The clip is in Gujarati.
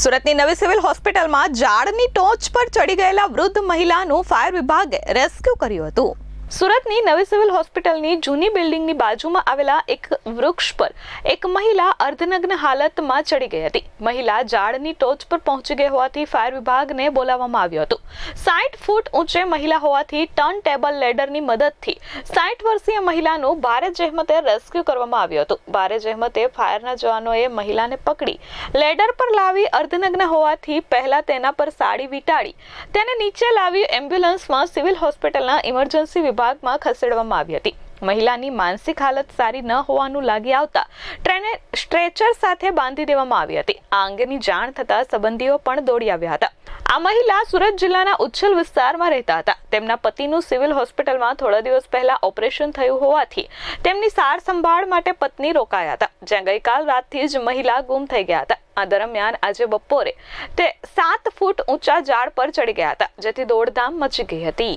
સુરતની નવી સિવિલ હોસ્પિટલમાં ઝાડની ટોચ પર ચડી ગયેલા વૃદ્ધ મહિલાનું ફાયર વિભાગે રેસ્ક્યુ કર્યું હતું. સુરતની નવી સિવિલ હોસ્પિટલની જૂની બિલ્ડિંગની બાજુમાં આવેલા એક વૃક્ષ પર એક મહિલા અર્ધનગ્ન હાલતમાં ચડી ગઈ હતી. મહિલા ઝાડની ટોચ પર પહોંચી ગઈ હોવાથી ફાયર વિભાગને બોલાવવામાં આવ્યું હતું. સાઠ ફૂટ ઊંચે મહિલા હોવાથી ટર્ન ટેબલ લેડરની મદદથી સાઠ વર્ષીય મહિલાનું ભારે જહેમતે રેસ્ક્યુ કરવામાં આવ્યું હતું. ભારે જહેમતે ફાયરના જવાનોએ મહિલાને પકડી લેડર પર લાવી અર્ધનગ્ન હોવાથી પહેલા તેના પર સાડી વીંટાળી તેને નીચે લાવી એમ્બ્યુલન્સમાં સિવિલ હોસ્પિટલના ઇમરજન્સી વિભાગમાં ખસેડવામાં આવી હતી. મહિલાની માનસિક હાલત સારી ન હોવાનું લાગી આવતા ટ્રેને, સ્ટ્રેચર સાથે બાંધી દેવામાં આવી હતી. આ અંગેની જાણ થતાં સંબંધીઓ પણ દોડી આવ્યા હતા. આ મહિલા સુરત જિલ્લાના ઉચ્છલ વિસ્તારમાં રહેતા હતા. તેમના પતિનું સિવિલ હોસ્પિટલમાં થોડા દિવસ પહેલા ઓપરેશન થયું હોવાથી તેમની સાર સંભાળ માટે પત્ની રોકાયા હતા. જ્યાં ગઈકાલ રાતથી જ મહિલા ગુમ થઈ ગયા હતા. આ દરમિયાન આજે બપોરે તે સાત ફૂટ ઊંચા ઝાડ પર ચડી ગયા હતા, જેથી દોડધામ મચી ગઈ હતી.